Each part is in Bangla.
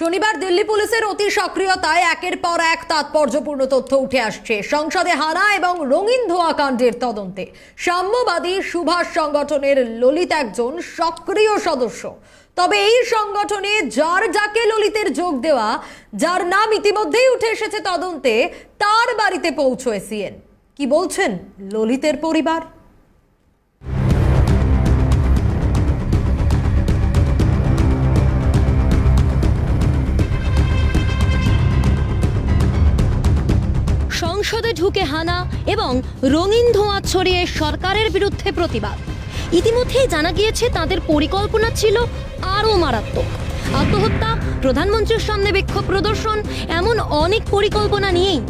শনিবার দিল্লি পুলিশের অতি সক্রিয়তায় একের পর এক তাৎপর্যপূর্ণ তথ্য উঠে আসছে। সংসদে হানা এবং রঙিন ধোয়া কাণ্ডের তদন্তে। সাম্যবাদী সুভাষ সংগঠনের ললিত একজন সক্রিয় সদস্য। তবে এই সংগঠনে যার যাকে ললিতের যোগ দেওয়া, যার নাম ইতিমধ্যেই উঠে এসেছে তদন্তে, তার বাড়িতে পৌঁছয় সিএন। কি বলছেন ললিতের পরিবার? ঢুকে হানা এবং রঙিন ধোঁয়া ছড়িয়ে সরকারের বিরুদ্ধে প্রতিবাদ। ইতিমধ্যেই জানা গিয়েছে, তাদের পরিকল্পনা ছিল আরও মারাত্মক। আত্মহত্যা, প্রধানমন্ত্রীর সামনে বিক্ষোভ প্রদর্শন, এমন অনেক পরিকল্পনা নিয়েই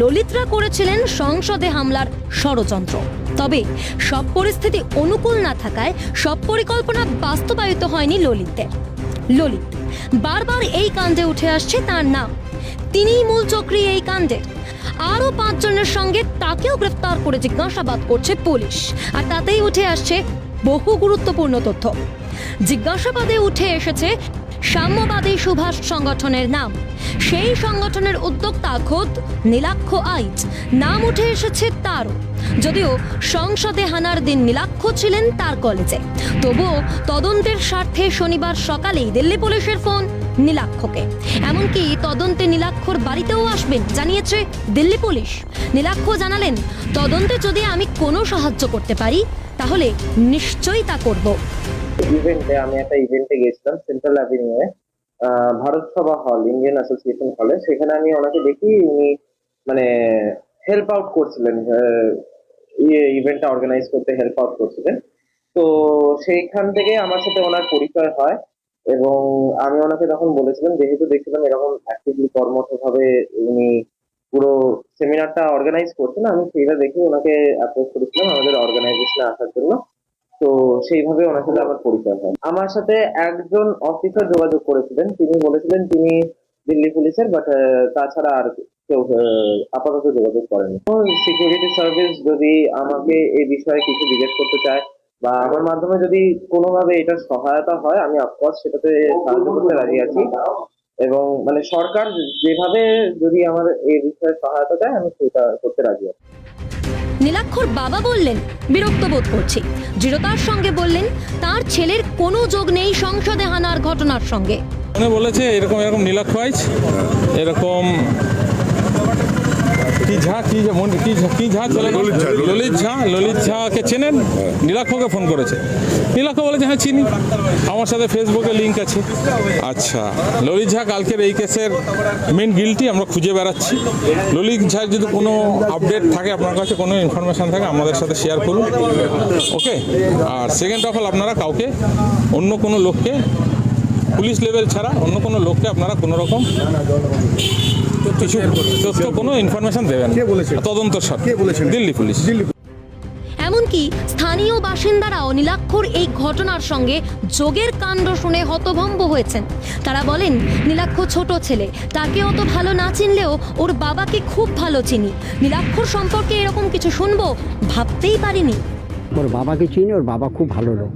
ললিতরা করেছিলেন সংসদে হামলার ষড়যন্ত্র। তবে সব পরিস্থিতি অনুকূল না থাকায় সব পরিকল্পনা বাস্তবায়িত হয়নি ললিতদের। ললিত, বারবার এই কাণ্ডে উঠে আসছে তার নাম। তিনিই মূল চক্রী এই কাণ্ডে আরও পাঁচজনের সঙ্গে তাকেও গ্রেফতার করে জিজ্ঞাসাবাদ করছে পুলিশ। আর তাতেই উঠে আসছে বহু গুরুত্বপূর্ণ তথ্য। জিজ্ঞাসাবাদে উঠে এসেছে সাম্যবাদী সুভাষ সংগঠনের নাম। সেই সংগঠনের উদ্যোক্তা খোদ নীলাক্ষ আইচ। নাম উঠে এসেছে তারও। যদিও সংসদে হানার দিন নীলাক্ষ ছিলেন তার কলেজে। তবুও তদন্তের স্বার্থে শনিবার সকালেই দিল্লি পুলিশের ফোন নীলাক্ষকে। এমনকি তদন্তে নীলাক্ষর বাড়িতেও আসবেন, জানিয়েছে দিল্লি পুলিশ। নীলাক্ষ জানালেন, তদন্তে যদি আমি কোনো সাহায্য করতে পারি, তাহলে নিশ্চয়ই তা করব। ইভেন্টে আমি একটা ইভেন্টে গেছিলাম সেন্ট্রাল অ্যাভিনিউয়ে ভারত সভা হল ইন্ডিয়ান অ্যাসোসিয়েশন হলে সেখানে আমি ওনাকে দেখি উনি মানে হেল্প আউট করছিলেন ইভেন্টটা অর্গানাইজ করতে হেল্প আউট করছিলেন। তো সেইখান থেকে আমার সাথে ওনার পরিচয় হয়। এবং আমি ওনাকে তখন বলেছিলাম, যেহেতু দেখছিলাম এরকম অ্যাক্টিভলি কর্মঠভাবে উনি পুরো সেমিনারটা অর্গানাইজ করছেন, আমি সেইটা দেখে ওনাকে অ্যাপ্রোচ করেছিলাম আমাদের অর্গানাইজেশনে আসার জন্য। তো সেইভাবে ওনার সাথে আমার পরিচয় হয়। আমার সাথে একজন অফিসার যোগাযোগ করেছিলেন। তিনি বলেছিলেন তিনি দিল্লি পুলিশের বাট তাছাড়া আর কেউ আপাতত যোগাযোগ করেনি। সিকিউরিটি সার্ভিস যদি আমাকে এই বিষয়ে কিছু জিজ্ঞেস করতে চায় বা আমার মাধ্যমে যদি কোনোভাবে এটার সহায়তা হয় আমি অফকোর্স সেটাতে সাহায্য করতে রাজি আছি। এবং মানে সরকার যেভাবে যদি আমার এই বিষয়ে সহায়তা দেয় আমি সেটা করতে রাজি আছি। নীলাক্ষর বাবা বললেন বিরক্ত বোধ করছি। দৃঢ়তার সঙ্গে বললেন তার ছেলের কোনো যোগ নেই সংসদে হানার ঘটনার সঙ্গে। বলেছে এরকম এরকম নীলাক্ষ এরকম কি ঝা কি মন- কি ঝা- কি ঝা চলে? ললিত ঝা, ললিত। ললিত ঝা ললিত ঝাকে চেনেন? নীলাক্ষকে ফোন করেছে। নীলাক্ষ বলেছে হ্যাঁ চিনি। আমার সাথে ফেসবুকে লিঙ্ক আছে। আচ্ছা ললিত ঝা কালকের এই কেসের মেন গিলটি আমরা খুঁজে বেড়াচ্ছি। ললিত ঝার যদি কোনো আপডেট থাকে আপনার কাছে কোনো ইনফরমেশন থাকে আমাদের সাথে শেয়ার করুন। ওকে আর সেকেন্ড অফ অল আপনারা কাউকে অন্য কোনো লোককে পুলিশ লেভেল ছাড়া অন্য কোনো লোককে আপনারা কোনো রকম কিছু তথ্য কোনো ইনফরমেশন দেবেন না। কে বলেছে? তদন্ত বলেছেন? দিল্লি পুলিশ। এমনকি স্থানীয় বাসিন্দারাও নীলাক্ষর এই ঘটনার সঙ্গে যোগের কাণ্ড শুনে হতভম্ব হয়েছেন। তারা বলেন নীলাক্ষ ছোট ছেলে তাকে অত ভালো না চিনলেও ওর বাবাকে খুব ভালো চিনি। নীলাক্ষর সম্পর্কে এরকম কিছু শুনব ভাবতেই পারিনি। ওর বাবাকে চিনি ওর বাবা খুব ভালো লোক।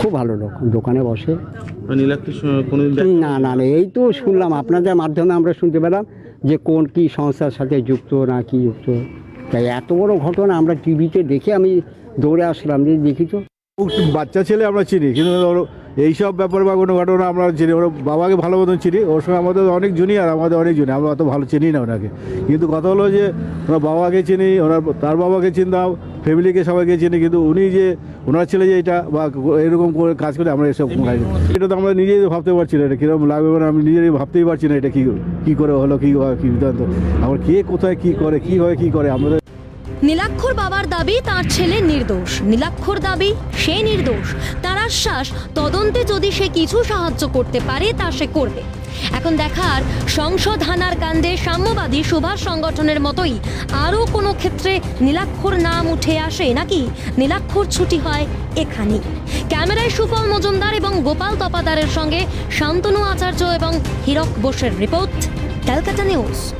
খুব ভালো লোক। দোকানে বসে। নীলাক্ষী কোনোদিন না না না এই তো শুনলাম। আপনাদের মাধ্যমে আমরা শুনতে পেলাম যে কোন কি সংস্থার সাথে যুক্ত না কি যুক্ত। তাই এত বড় ঘটনা আমরা টিভিতে দেখে আমি দৌড়ে আসলাম যে দেখি তো বাচ্চা ছেলে আমরা চিনি কিন্তু ওর এইসব ব্যাপার বা কোনো ঘটনা আমরা চিনি ওর বাবাকে ভালো মতন চিনি ওর সঙ্গে আমাদের অনেক জুনিয়ার আমাদের অনেক জুনিয়র আমরা অত ভালো চিনি না ওনাকে। কিন্তু কথা হলো যে ওনার বাবাকে চিনি ওনার তার বাবাকে চিনতাম ফ্যামিলিকে সবাইকে চিনি কিন্তু উনি যে ওনার ছেলে যে এটা বা এরকম করে কাজ করে আমরা এসব এটা তো আমরা নিজেই ভাবতে পারছি না এটা কীরকম লাগবে মানে আমি নিজেই ভাবতেই পারছি না এটা কী কী করে হলো কী কী বৃত্তান্ত আমার কে কোথায় কী করে কীভাবে কী করে? আমাদের নীলাক্ষর বাবার দাবি, তার ছেলে নির্দোষ। নীলাক্ষর দাবি, সে নির্দোষ। তার আশ্বাস, তদন্তে যদি সে কিছু সাহায্য করতে পারে, তা সে করবে। এখন দেখার সংসদ হানার কাণ্ডে সাম্যবাদী সুভাষ সংগঠনের মতোই আরও কোনো ক্ষেত্রে নীলাক্ষর নাম উঠে আসে নাকি? নীলাক্ষর ছুটি হয় এখানেই। ক্যামেরায় সুফল মজুমদার এবং গোপাল তপাদারের সঙ্গে শান্তনু আচার্য এবং হীরক বোসের রিপোর্ট, ক্যালকাটা নিউজ।